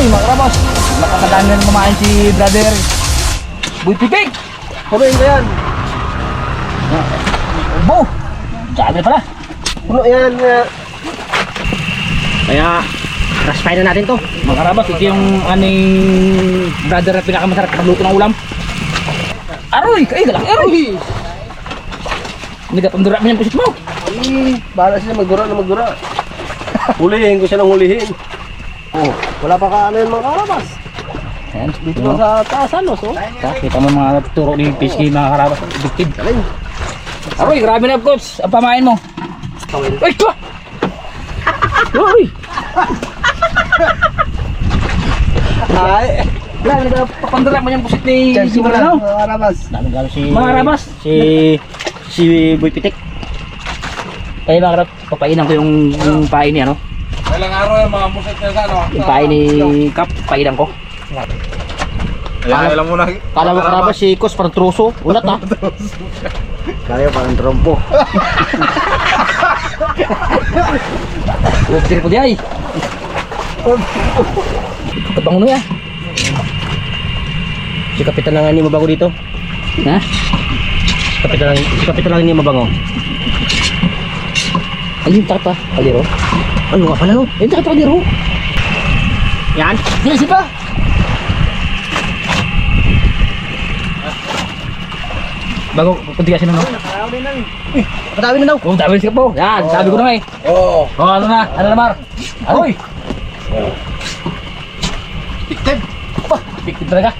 Aroy, mga karabas. Nakakadami na kumain si brother. Boy Pipig. Punuin ko yan. Bo. Sabi pala. Puno yan. uh, Kaya, raspay na natin to. Mga karabas, ito yung aning brother na pinakamasarap magluto ng ulam. Aroy, kay galak. Aroy. Hindi ka pamdura mo yung pusit mo. Ay, bahala sila magdura na magdura. Hulihin ko siya ng hulihin. Oh, wala pa ka ano yung mga karabas. Ayan, Dito lang sa taas ano, so. Ta, kita mo mga turo ni Piski mga karabas. Addictive. Galing. Aroy, grabe na coach. Ang pamain mo. Ay, ito! Aroy! Ay, Grabe na papandara mo yung pusit ni chance mo Simula, na, no? mga karabas. Dami galo si... Mga karabas. Si... Si Boy Pitik. Ay, mga karabas, papainan ko yung, yung pain niya, no? Ilang araw yung mga musit niya sa ano? Yung ni Kap, painan ko. Ayan, ilang muna. Kala mo karabas si Kos parang truso. Ulat ha. Kaya parang trompo. Huwag ko di ay. Kabango na yan. Si Kapitan lang hindi mabango dito. Ha? Kapitan lang, si Kapitan lang hindi mabango. Ay, yung takot pa. Kaliro. Ano nga pala no? Yung takot pa kaliro. Yan. Hindi, si pa. Bago, kunti kasi na, no? Patawi na daw. Kung sabi si Kapo. Yan, sabi ko na nga eh. Oo. Oh, ano na? Ano na, Mar? Aroy! Tiktib. Pa, bigtib talaga.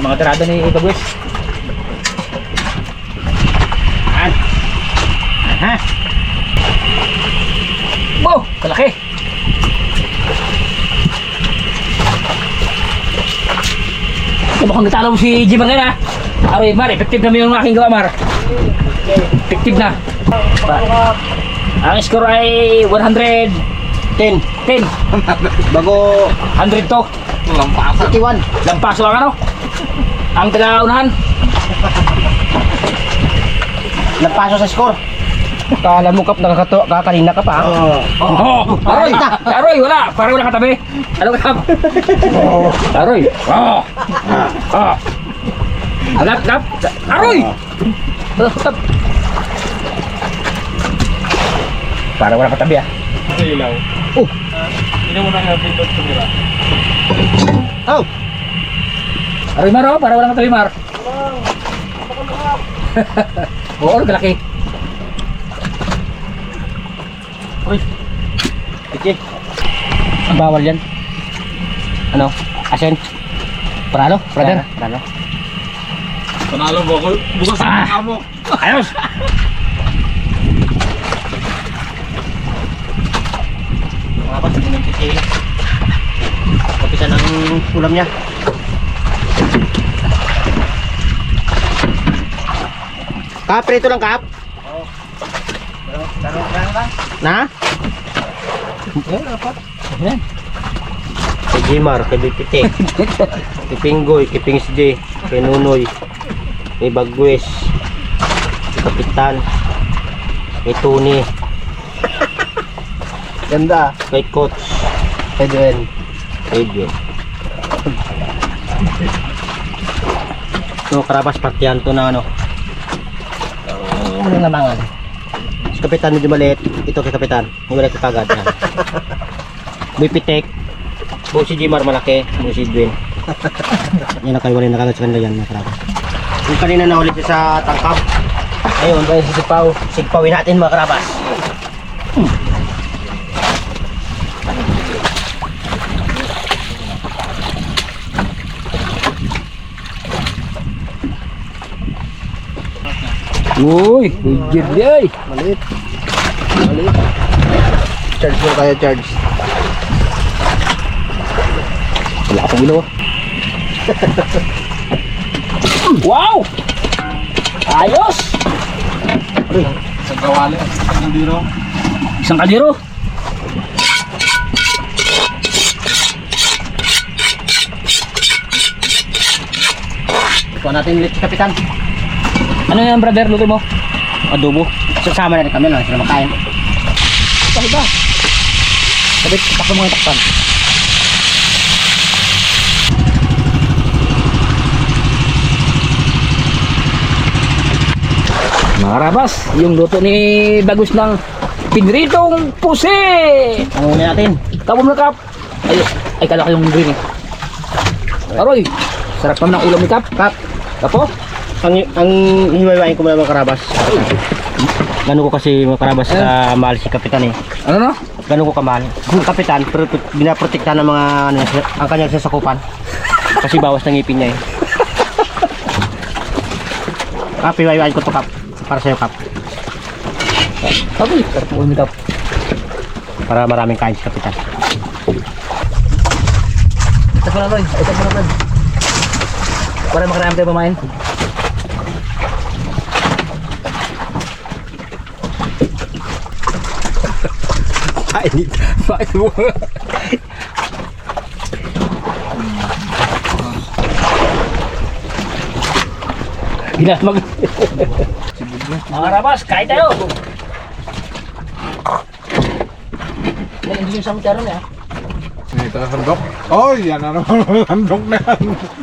Mga tirada ni Bagwes. Yan. Aha. Wow, kalaki. Ito mukhang natalo mo si Jimar ngayon ha. Aroy, Mar, effective naman yung aking gawa, Mar. Effective na. Ang score ay 110. Ten. Bago 100 to. Lampasan. 51. Lampaso ang ano. Ang taga-unahan. Nagpaso sa score. Kala mo kap nakakato, kakanina ka pa. Oo. Oh, Aroy, Aroy, wala. Parang wala katabi. Ano ka? Aroy. Oh. Oh. Agap, agap. Aroy. Agap. Parang wala katabi ah. Ilaw. Oh. Hindi mo na yung pindot nila. Oh. Aroy, Mar, oh. Parang wala katabi, Mar. Oo, ano kalaki. Uy. Ichi. Ang bawal yan. Ano? Asen. Pralo? Brother. Pralo. Panalo bukol. Bukas Ah. ang amo. Ayos. Mga hindi ng piti. Kapitan ng ulam niya. Kap, prito lang kap. Na? Ayan. Kay Jimar, kay Bipitik, kay Pinggoy, kay Pings J, kay Nunoy, kay Bagwes, kay Kapitan, kay Tony, Ganda. kay Coach, Kay Joel. kay Joe. So, karabas partiyan to na ano. Ano lamangan? Kapitan medyo maliit. Ito kay Kapitan. Yung maliit kagad. Yan. Bipitek. Bu si Jimar malaki. Bu si Edwin. yan ang kaiwalay na kagad sa kanila yan. Mga karabas. Yung kanina na ulit sa tangkab. Ayun, tayo sa Sigpaw. Sigpawin natin mga karabas. Uy, higit di ay. Maliit. Maliit. Charge mo tayo, charge. Wala akong ilaw. wow! Ayos! Sa kawali. Sa gandiro. Isang kaliro. Ito natin ulit si Kapitan. Ano yan brother, luto mo? Adobo. Sasama na rin kami, no? Sila makain. Sabi ba? Sabi, takpan mo yung takpan. Mga yung luto ni Bagus ng pinritong pusi! Ang muna natin. Kabom na kap! Ay, ay kalaki yung green eh. Aroy, sarap naman ang ulam ni kap. Kap, kapo? Ang, ang hiwayain ko muna mga karabas. Gano'n ko kasi mga karabas ka mahal si Kapitan eh. Ano no? Gano'n ko kamahal. Ang Kapitan, pero binaprotektahan ng mga ano, ang kanyang sasakupan. Kasi bawas ng ngipin niya eh. Kap, hiwayain ko to Kap. Para sa'yo Kap. Ulam ni Kap. Para maraming kain si Kapitan. Itas mo na itas mo na. Para makarami tayo pamain. Kainit. Bakit mo? Ginas mag... Mga karabas, kain tayo! Yan, hindi yung samutero niya. Ito ang sandok. Oh, yan na naman ang sandok na yan.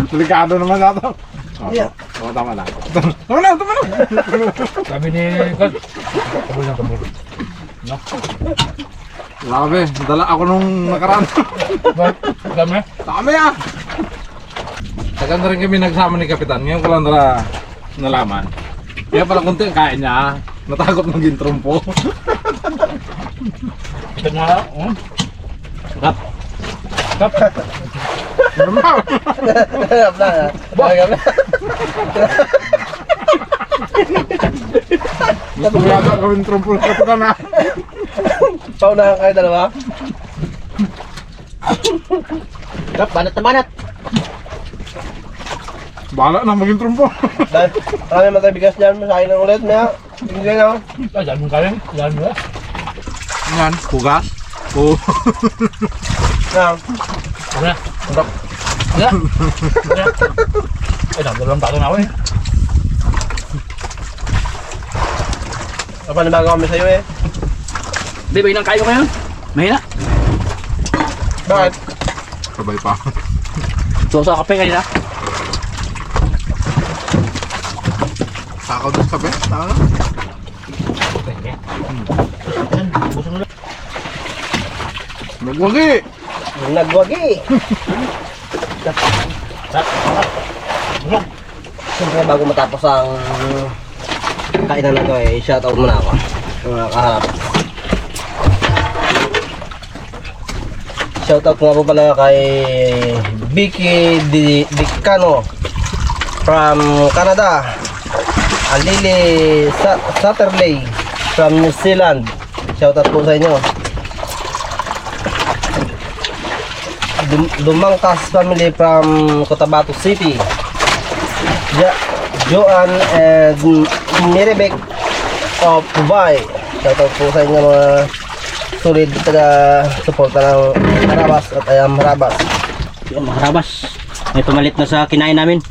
Delikado naman na ito. Oh, Yeah. oh, tama na. Tama na, tama na. Sabi ni Kod, kabul na kabul. Grabe, dala ako nung nakaraan. Dami? Dami ah! Tagal na rin kami nagsama ni Kapitan. Ngayon ko lang nala nalaman. Kaya pala kunti ang kain niya. ah. Natakot maging trumpo. Ito nga, oh. Kap, Kap. Gap na. Gap na. Gusto mo yata gawin trumpo ng Kapitan ah. Paunahan kayo dalawa. Kap, banat na banat. Bahala na maging trumpo. Dahil marami matay bigas dyan. Masahin lang ulit. Maya. Tingnan na. Ay, dyan mo kaya. Dyan mo. Yan, hugas. Oh. Ano na? Ano? Ano? Ano? Ay, dalawang tato na ako eh. Kapanibago kami sa'yo eh. Di ba inang kayo ngayon? Mahina. Bakit? Sabay pa. So, sa kape kanina. Sakaw doon sa best. Tama Nagwagi! Nagwagi. Siyempre bago matapos ang kainan na to eh, shoutout muna ako. Mga kaharap. Shoutout nga po pala kay Vicky Di Dicano from Canada. Alili Sa Satterley from New Zealand. Shoutout po sa inyo. Dum Dumangkas family from Cotabato City. Ja Joan and Miribek of Dubai. Shoutout po sa inyo mga solid taga suporta ng Harabas at Ayam Harabas. Yung mga karabas. May pumalit na sa kinain namin.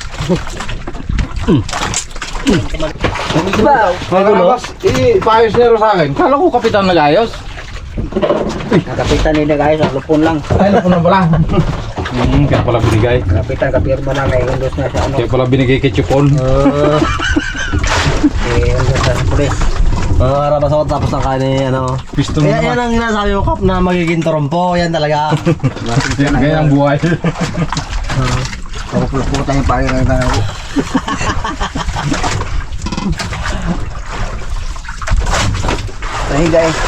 Diba? Mga kalabas, i-paayos nero sa akin. Kala ko kapitan nag-ayos. Nakapitan nila guys, ang lupon lang. Ay, naku na pala. Hmm, kaya pala binigay. Kapitan, kapirma na may indos na sa ano. Kaya pala binigay kay Chupon. Uh, Eh, indos na sa pulis. Mga Harabas ako tapos ng kanin ano. Piston Yan, yan ang sinasabi mo kap na magiging trompo. Yan talaga. Yan, ganyan ang buhay. Pupulutan yung pangin ng tayo. Ay guys.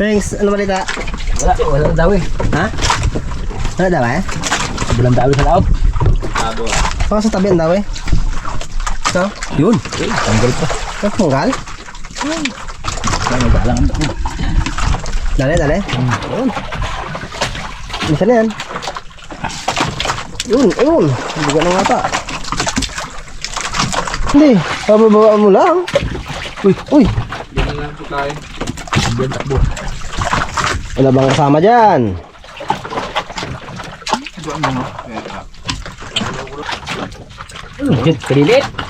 Thanks, ano balita? Wala, wala daw eh. Ha? Ano daw eh? Walang dawi sa loob. Baka sa tabi ang daw eh. No? Yun. Eh, tanggal pa. Ang punggal? Kaya magalang ang dako. Dali, dali. Yun. Isa na yan. Yun, ayun. Hindi ka na nga pa. Hindi, pababa mo lang. Uy, uy. Wala bang kasama dyan? Yun, kalilit.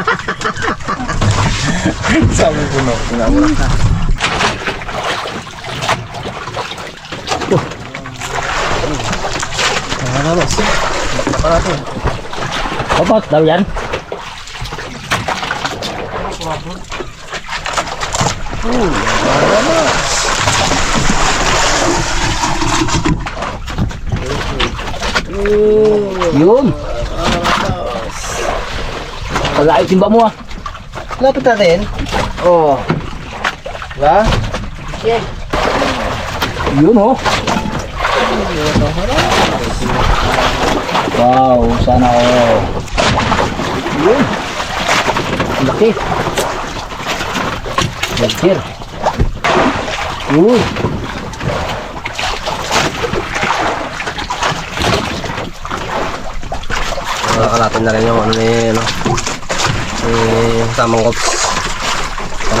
Sabi puno. Ano boss? Baka natin. Opo, daw yan. Yun. Pag-ayos timba mo ah. Lapit natin. Oh. Diba? Yun oh. Wow, sana oh. Yun. Laki. Bagir. Uy. Nakakalatin na rin yung ano ni ano. Ni tamang kops.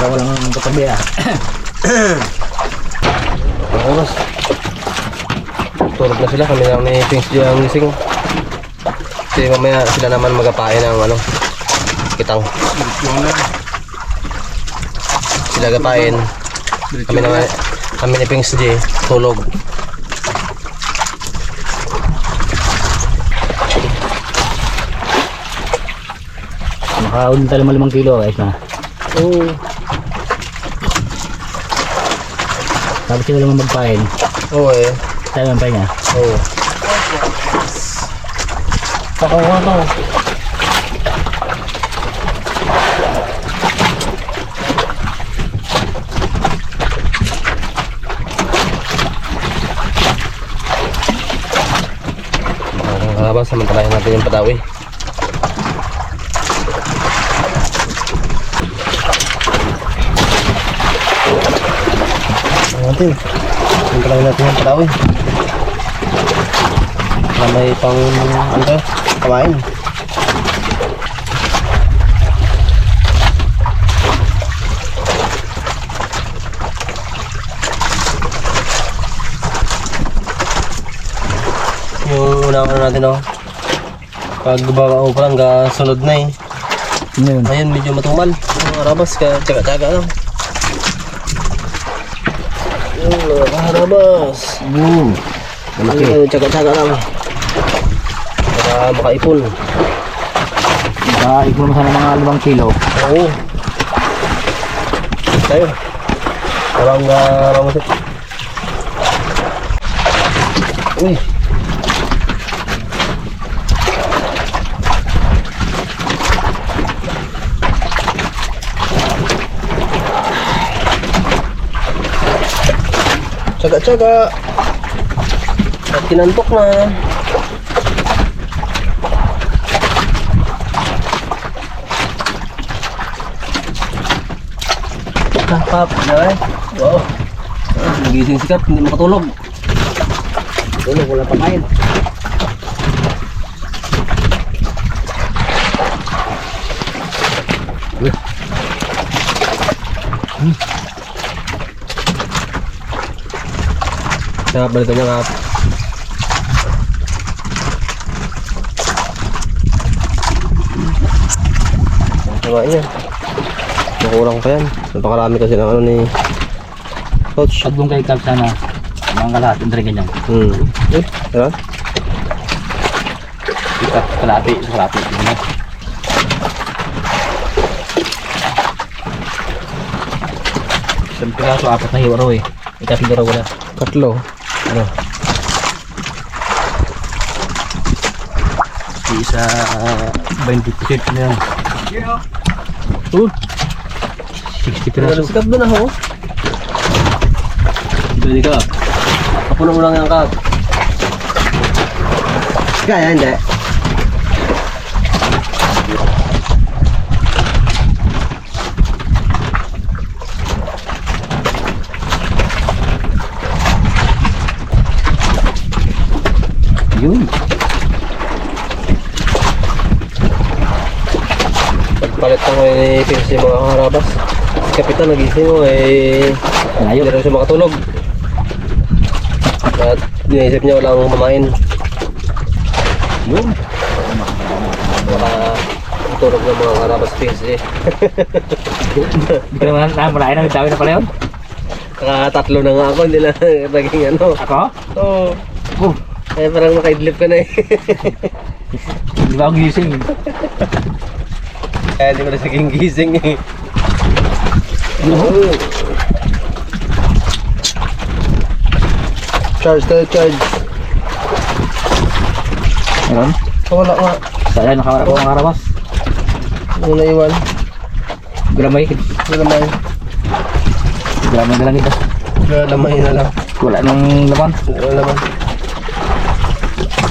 Para walang katabi ah. Okay boss. Tulog na sila. Kami lang ni Pings G ang gising. Kasi mamaya sila naman magapain ng ano. Kitang. Sila gapain. Kami naman kami ni Pings G tulog. Nakaun tayo limang kilo, ayos na. Oo. Sabi sila naman magpain. Oo eh. Tayo ang pahinga. Oo. Pakuha to. Ang kalaban, samantalahin natin yung padawi. Natin. Samantalahin natin yung padawi na may pang ano to, kawain. Yung unang ano natin oh. Pag bawa ko parang ga sunod na eh. Yun. Ayun medyo matumal. Yung arabas ka tsaga-tsaga lang. Yung mga arabas. Boom. Malaki. Ayun, tsaga-tsaga lang. Para makaipon. Baka ikaw mo sana mga limang kilo. Oo. Tayo. Parang uh, ramasip. Uy. Tsaga-tsaga. At kinantok na. Kapap, ay. Wow. Ah, Nagising si Kap, hindi makatulog. Tulog, wala pa kain. Kap, balikan niya Kap. Tama yan. Makulang pa yan. Napakarami kasi ng ano ni Coach. Pag doon kay Cap sana, mga lahat, entre ganyan. Hmm. Eh, diba? Cap, kalati, kalati. Ano? Sabi piraso, apat na hiwa raw eh. Ikatlo raw wala. Katlo. Ano? Isa, 20% na yan. Oh. 60 Pero piraso. si Kap doon ako. Pwede ka. Kapuno mo lang yan Kap. Kaya hindi. Yun. Pagpalit ko ngayon ni Pins yung mga harabas. Si Kapitan nagising mo eh. Layo. Hindi rin siya makatulog. At iniisip niya walang mamain. Yun. Baka tulog ng mga karabas fish eh. Hindi ko naman namalayan na dami na pala yun. Kakatatlo na nga ako, hindi na naging ano. Ako? Oo. Oh, Eh, parang makaidlip ka na eh. hindi ba ako gising? Kaya hindi ko na naging gising eh. Charge tayo, charge. Meron? Oh, wala nga. Saya nakawala ko ang arawas. Ano na iwan? Gramay. Naman. Gramay na lang ito. Naman na lang. Wala nang laman. Wala naman.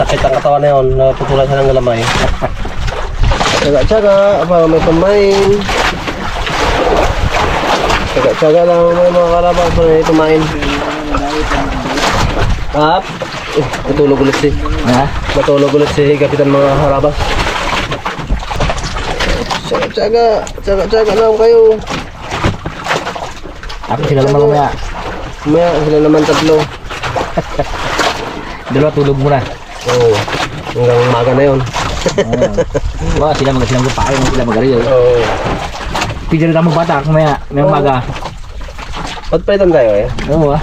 Sakit ang katawan na yun. Naputulan siya ng galamay. Tsaga-tsaga. Para may pamain. Tsaga-tsaga lang may mga karabas na may pamain. Up. Uh, natulog ulit si. Ha? Natulog ulit si Kapitan mga harabas. Tsaga-tsaga. Tsaga-tsaga lang kayo. Ako sila lang mamaya. Maya sila naman tatlo. Dalawa tulog muna. Oo. Hanggang umaga na yun. Wah, sila mag sila magpapain, sila mag-ariyo. Oo. Pwede rin tayo magbata kung maya, may Oo. umaga. Ba't palitan tayo eh? Oo ah.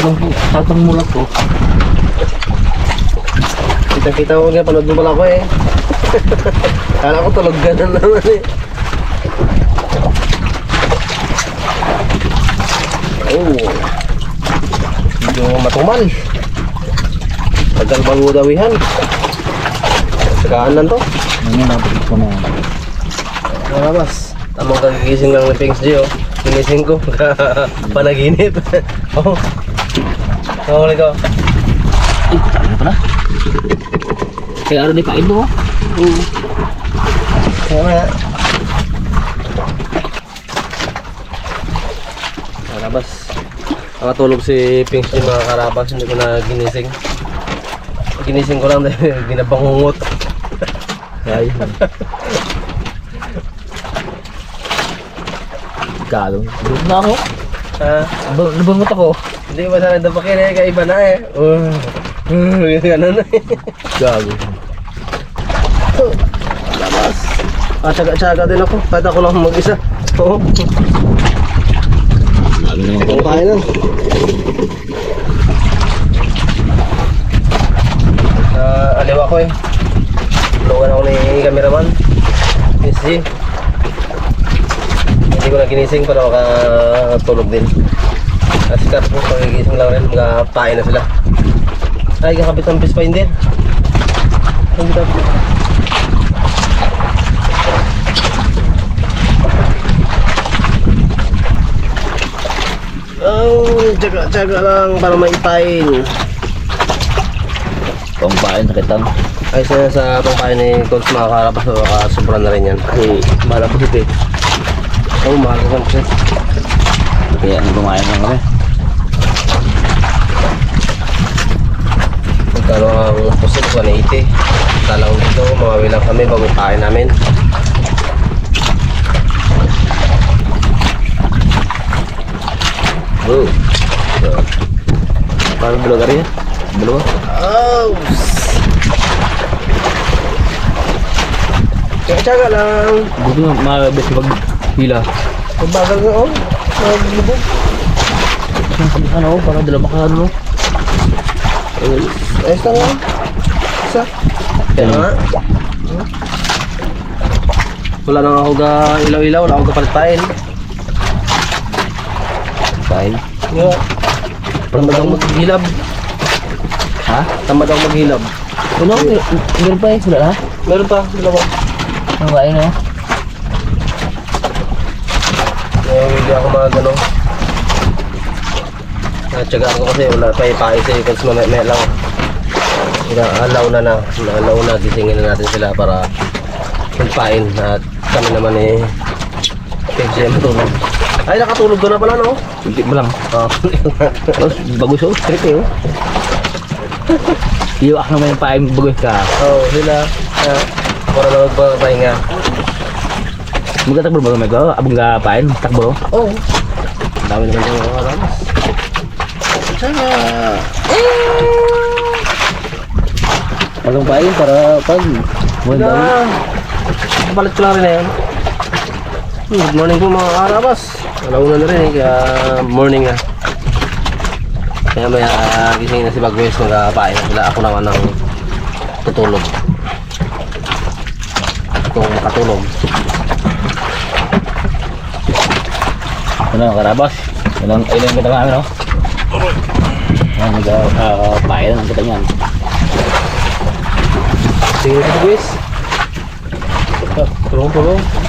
Nung tatang mulat ko, Kitang-kita ko nga, panood mo pala ako eh. Kala ko tulog na naman eh. Oh. Medyo matumal. Tagal bago dawihan. Sagaan lang to. ano na ko na. Malabas. Tamang kagigising lang ni Pings G oh. Ginising ko. Panaginip. oh. Nakahuli ko. Ano pala? Kaya ano di kain mo? Kaya nga. Karabas. Nakatulog si Pinks yung mga karabas. Hindi ko na ginising. Ginising ko lang dahil ginabangungot. Ay. Galo. Bulog na ako. Ha? Nab- Nabangot ako. Hindi ba sana dapakin eh. Kaiba na eh. Uh, uh, ganun na eh. Gago. Labas. Ah, tsaga-tsaga din ako. Kahit ako lang mag-isa. Oo. Gago naman Ito tayo. Sa aliwa ko eh. Tulungan ako ni cameraman. SG. Hindi ko na ginising para makatulog din. Kasi tapos pagigising lang rin, magkapain na sila. Ay, kakabit ang fish finder. Ang bigat. Ang tsaga-tsaga lang para maipain. Pangpain sa kitang. Ay, sa, sa pangpain ni Coach makakarapas o sobra na rin yan. Kasi malabot ito eh. Oo, oh, mahal ko kasi. Kaya nang kumain lang kami. Magkano ang pusit? 180. Talang dito, mawawi lang kami bago kain namin. Oh. Parang dalawa rin. Dalawa. Oh! Tsaga-tsaga lang. Gusto nga mabes pag hila. Mabagal nga, oh. Maglubog. Ano, parang dalawa ka ano. Ayos lang nga. Isa. Nga. Wala nang ako ga ilaw-ilaw, wala akong kapalitain. Kain. Yeah. Tamad ako maghilab. Ha? Tamad ako maghilab. Ano? Meron pa eh. Wala na? Meron pa, dalawa. Ano kain no? Eh, hindi ako mga ganun. Natsagaan ko kasi wala pa ipaisa yung kasi mamaya lang. Inaalaw na na. Inaalaw na. Gisingin na natin sila para magpain. At kami naman eh. Pwede matulog. Ay, nakatulog doon na pala, no? Hindi mo lang. Oh. Tapos bagus oh. Trip eh oh. Iwak naman yung paing bagus ka. oh, sila. Uh, para na magpapahinga. Magkatakbo ba may ko? Abang ka pain? Takbo? Oh. Ang dami naman yung mga karamas. Saka, Walang pain para pag wala. Balik ko lang rin na yan. Good morning po mga karabas. Alauna na rin eh, kaya morning na. Kaya may uh, gising na si Bagwes magkapain na sila. Ako naman ang tutulog. Kung makatulog. Ano, karabas? Yan ang ayun ang kita namin, no? Yan, nag uh, pain ang kita niyan. Sige na si Bagwes. Tulong-tulong.